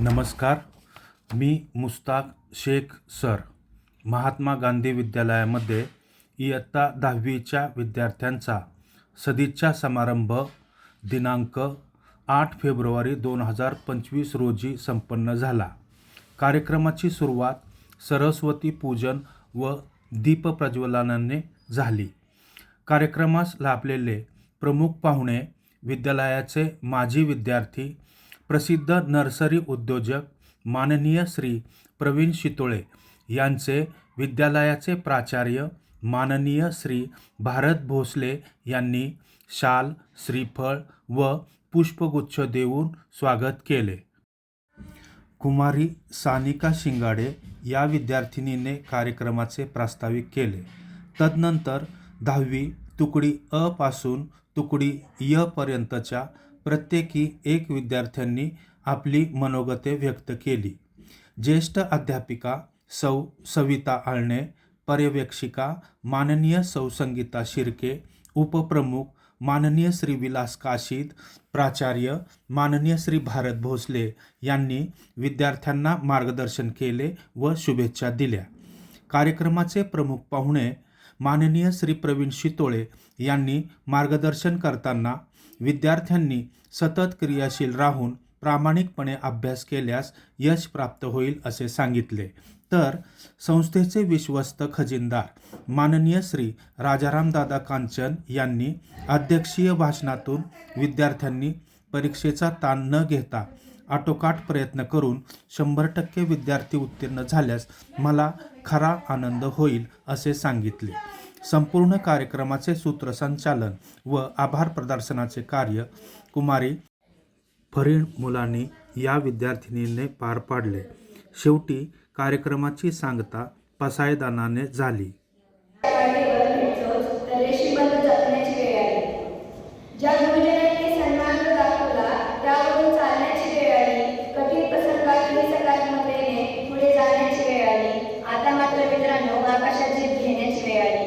नमस्कार मी मुस्ताक शेख सर. महात्मा गांधी विद्यालयामध्ये इयत्ता दहावीच्या विद्यार्थ्यांचा सदिच्छा समारंभ दिनांक आठ फेब्रुवारी दोन हजार पंचवीस रोजी संपन्न झाला. कार्यक्रमाची सुरुवात सरस्वती पूजन व दीपप्रज्वलनाने झाली. कार्यक्रमास लाभलेले प्रमुख पाहुणे विद्यालयाचे माजी विद्यार्थी प्रसिद्ध नर्सरी उद्योजक माननीय श्री प्रवीण शितोळे यांचे विद्यालयाचे प्राचार्य माननीय श्री भारत भोसले यांनी शाल श्रीफळ व पुष्पगुच्छ देऊन स्वागत केले. कुमारी सानिका शिंगाडे या विद्यार्थिनीने कार्यक्रमाचे प्रास्ताविक केले. तदनंतर दहावी तुकडी अ पासून तुकडी य पर्यंतच्या प्रत्येकी एक विद्यार्थ्यांनी आपली मनोगते व्यक्त केली. ज्येष्ठ अध्यापिका सौ सविता आळणे पर्यवेक्षिका माननीय सौ संगीता शिर्के उपप्रमुख माननीय श्री विलास काशीद प्राचार्य माननीय श्री भारत भोसले यांनी विद्यार्थ्यांना मार्गदर्शन केले व शुभेच्छा दिल्या. कार्यक्रमाचे प्रमुख पाहुणे माननीय श्री प्रवीण शितोळे यांनी मार्गदर्शन करताना विद्यार्थ्यांनी सतत क्रियाशील राहून प्रामाणिकपणे अभ्यास केल्यास यश प्राप्त होईल असे सांगितले. तर संस्थेचे विश्वस्त खजिनदार माननीय श्री राजारामदादा कांचन यांनी अध्यक्षीय भाषणातून विद्यार्थ्यांनी परीक्षेचा ताण न घेता आटोकाट प्रयत्न करून शंभर टक्के विद्यार्थी उत्तीर्ण झाल्यास मला खरा आनंद होईल असे सांगितले. संपूर्ण कार्यक्रमाचे सूत्रसंचालन व आभार प्रदर्शनाचे कार्य कुमारी फरीण मुलांनी या विद्यार्थिनीने पार पाडले. शेवटी कार्यक्रमाची सांगता पसायदानाने झाली. सकारात्मकतेने पुढे जाण्याची वेळ आली आता मात्र मित्रांनो घेण्याची वेळ आली.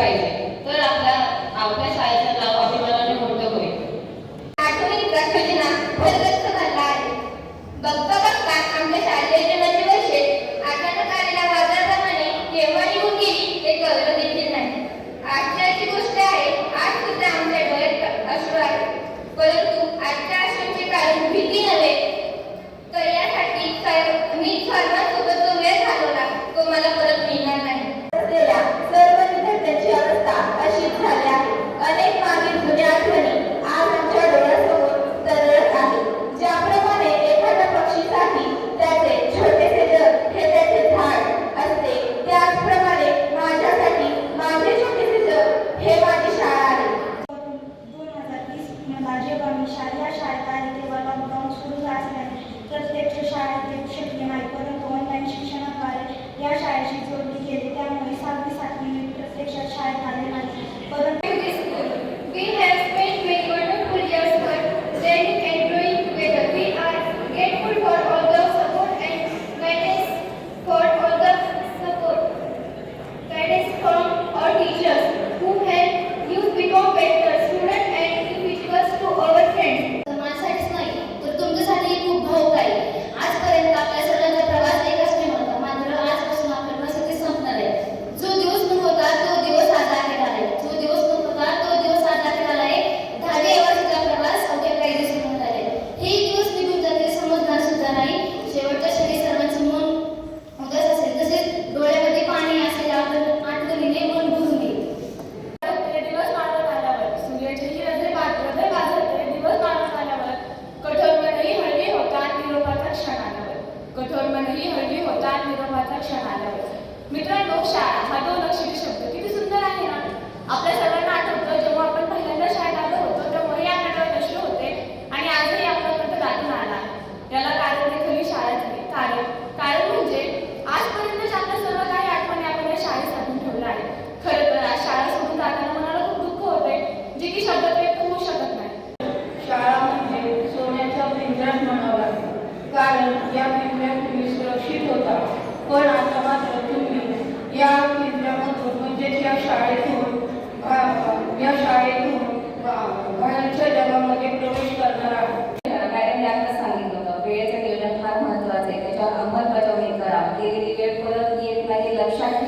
पाहिजे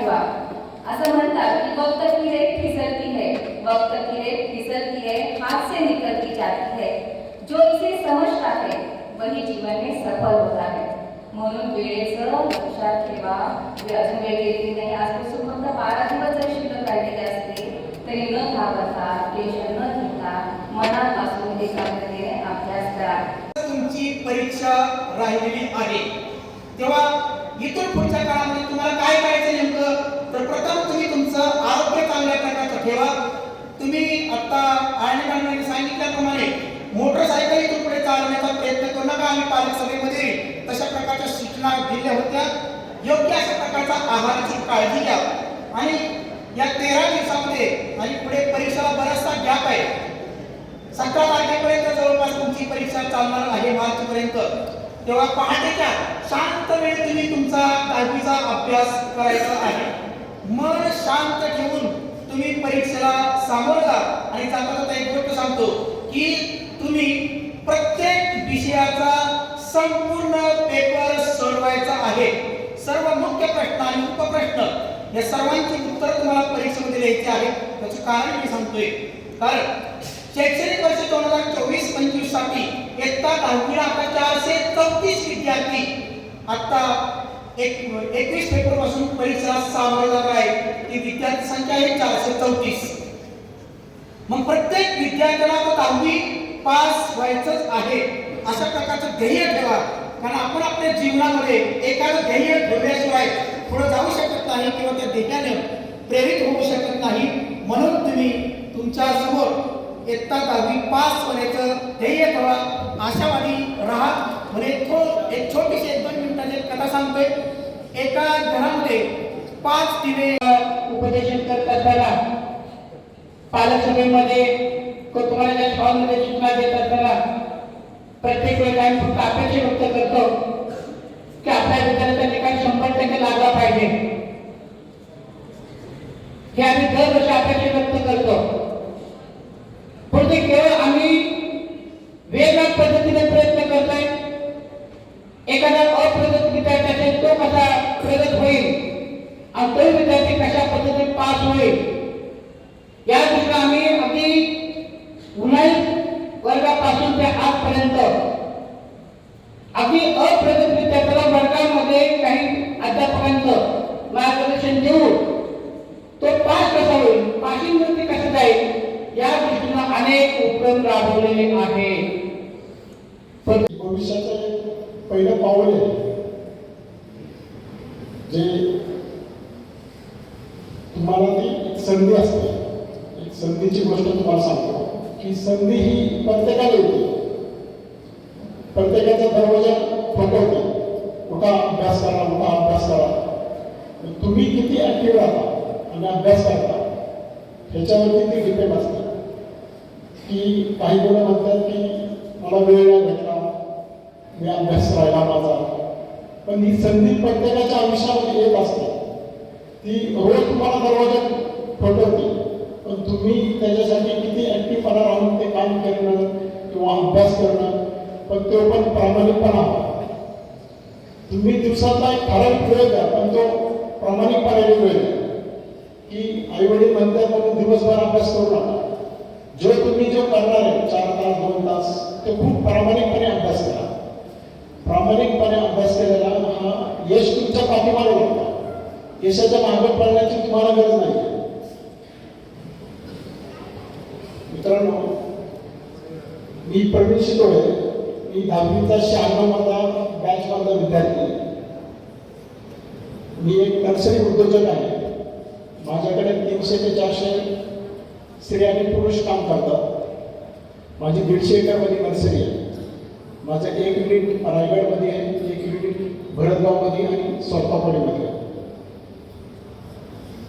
ठेवा असं म्हणतात की वक्त की रेत फिसलती है वक्त की रेत फिसलती है हाथ से निकलती जाती है. जो इसे समजता है वही जीवन में सफल होता है. म्हणून वेळेचं लक्षात ठेवा. अजून वेळ गेली नाही. आजपासून फक्त बारा दिवस जर शिल्लक काढलेले असते तरी न घाबरता टेन्शन न घेता मनापासून एकाग्रतेने अभ्यास करा तुमची परीक्षा राहिलेली आहे. तेव्हा इथून पुढच्या काळामध्ये तुम्हाला काय करायचं नेमकं? तर प्रथम तुम्ही तुमचं आरोग्य चांगल्या प्रकारचं ठेवा. तुम्ही आता आळणी मॅडमने सांगितल्याप्रमाणे मोटरसायकल इथून पुढे चालवण्याचा प्रयत्न करू नका. आम्ही पालक सभेमध्ये तशा प्रकारच्या सूचना दिल्या होत्या. योग्य अशा प्रकारचा आहाराची काळजी घ्या. आणि या तेरा दिवसामध्ये आणि पुढे परीक्षेला बराचसा गॅप आहे. सतरा तारखेपर्यंत जवळपास तुमची परीक्षा चालणार आहे मार्च पर्यंत तेव्हा पहाटेच्या शांत वेळ तुम्ही तुमचा दहावीचा अभ्यास करायचा आहे. मन शांत ठेवून तुम्ही परीक्षेला सामोरं जा. आणि सांगत एक गोष्ट सांगतो की तुम्ही प्रत्येक विषयाचा संपूर्ण पेपर सोडवायचा आहे. सर्व मुख्य प्रश्न आणि उपप्रश्न या सर्वांची उत्तर तुम्हाला परीक्षेमध्ये लिहायची आहे. त्याचं कारण मी सांगतोय. कारण शैक्षणिक वर्ष दोन हजार चोवीस पंचवीससाठी इयत्ता दहावी आता चारशे चौतीस विद्यार्थी आता एक एकवीस फेब्रुवारी पासून परीक्षा सामोरे जाणार आहे. ती विद्यार्थी संख्या आहे चारशे चौतीस. मग प्रत्येक विद्यार्थ्याला तो दहावी पास व्हायचंच आहे. अशा प्रकारचं ध्येय ठेवा. कारण आपण आपल्या जीवनामध्ये एखादं ध्येय ठेवल्याशिवाय पुढे जाऊ शकत नाही किंवा त्या ध्येयाने प्रेरित होऊ शकत नाही. म्हणून तुम्ही तुमच्यासमोर इयत्ता दहावी पास होण्याचं ध्येय ठेवा. आशावादी राहा. म्हणजे थो एक छोटीशी एक दोन कथा सांगतोय एका घरामध्ये पाच दिवे उपदेशन करत असताना पालकसभेमध्ये कुटुंबाच्या तुम्हाला सूचना देत असताना प्रत्येक वेळेला आम्ही फक्त अपेक्षा व्यक्त करतो की आपल्या विद्यार्थ्याचा निकाल शंभर टक्के लागला पाहिजे. हे आम्ही दरवर्षी अपेक्षा व्यक्त करतो. पण ते केवळ आम्ही वेगळ्या पद्धतीने प्रयत्न करतोय एखादा अप्रगत विद्यार्थी असेल तो कसा प्रगत होईल आणि तो विद्यार्थी कशा पद्धतीने पास होईल या दृष्टीने आम्ही अगदी उन्हाळी आतापर्यंत. अगदी अप्रगतरित्या विद्यार्थ्याला वर्गामध्ये काही अध्यापकांचं मार्गदर्शन देऊन तो पास कसा होईल पासिंग वरती कसं जाईल या दृष्टीनं अनेक उपक्रम राबवलेले आहे. भविष्याचं पहिलं पाऊल आहे. जे तुम्हाला ती एक संधी असते. एक संधीची गोष्ट तुम्हाला सांगतो. की संधी ही प्रत्येकाला येते. प्रत्येकाचा दरवाजा ठोकवते मोठा अभ्यास करा मोठा अभ्यास करा. तुम्ही किती ऍक्टिव्ह राहता आणि अभ्यास करता ह्याच्यावरती ते डिपेंड असतं. की काही जण म्हणतात की मला वेळ नाही भेटला मी अभ्यास राहिला माझा पण ही संधी प्रत्येकाच्या आयुष्यामध्ये येत असते. ती रोज तुम्हाला दरवाजा फटवते पण तुम्ही त्याच्यासाठी किती ऍक्टिव्हपणा राहून ते काम करणं किंवा अभ्यास करणं पण तो पण प्रामाणिकपणा तुम्ही दिवसातला एक ठराविक वेळ द्या पण तो प्रामाणिकपणाने वेळ द्या. की आई वडील म्हणतात म्हणून दिवसभर अभ्यास करू नका. जो तुम्ही जो करणार आहे चार तास दोन तास ते खूप प्रामाणिकपणे अभ्यास करा. प्रामाणिकपणे अभ्यास केलेला हा यश तुमच्या पाठीमागे लागतो यशाच्या मागे पडण्याची तुम्हाला गरज नाही. मित्रांनो मी प्रवीण शितोळे मी दहावीचा शहाण्णव मधला बॅच मधला विद्यार्थी आहे. मी एक नर्सरी उद्योजक आहे. माझ्याकडे तीनशे ते चारशे स्त्री आणि पुरुष काम करतात. माझी दीडशे एकरमध्ये नर्सरी आहे. माझं एक युनिट रायगडमध्ये आहे एक युनिट भरतगावमध्ये आणि स्वतःपुरीमध्ये आहे.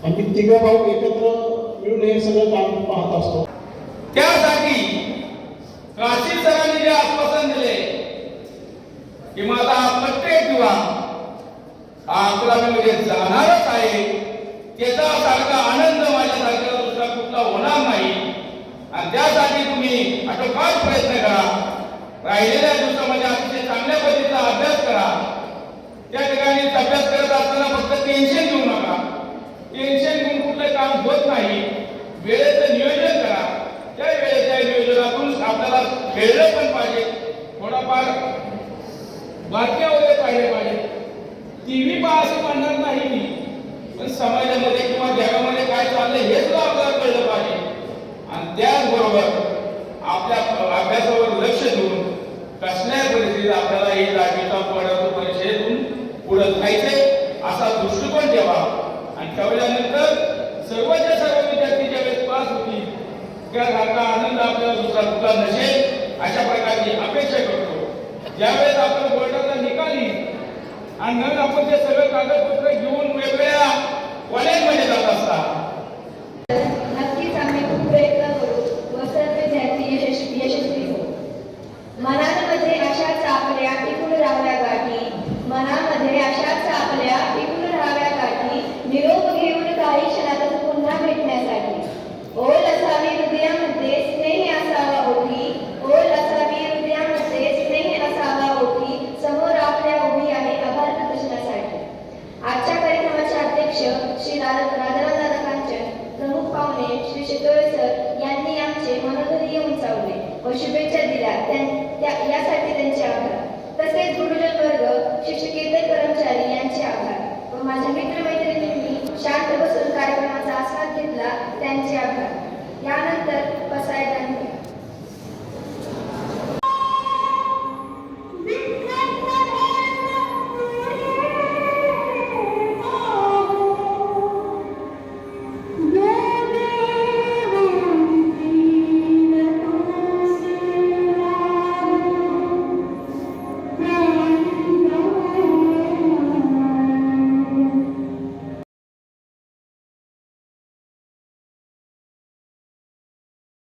आणि तिघं भाऊ एकत्र मिळून हे सगळं काम पाहत असतो. त्यासाठी काशी सरांनी जे आश्वासन दिलं की माझा हा प्रत्येक दिवा हा अकरावीमध्ये म्हणजे जाणारच आहे. त्याचा सारखा आनंद माझ्यासारखा दुसरा कुठला होणार नाही. आणि त्यासाठी तुम्ही आटोकाट प्रयत्न करा. राहिलेल्या दिवसामध्ये अतिशय चांगल्या पद्धतीचा अभ्यास करा. त्या ठिकाणी अभ्यास करत असताना फक्त टेन्शन घेऊ नका. टेन्शन घेऊन कुठलं काम होत नाही. वेळेचं नियोजन करा. त्या वेळेच्या नियोजनातून आपल्याला खेळलं पण पाहिजे. थोडाफार बातम्या वगैरे पाहिले पाहिजे. टीव्ही पहा असं म्हणणार नाही. मी पण समाजामध्ये किंवा जगामध्ये काय चाललंय हे सुद्धा आपल्याला कळलं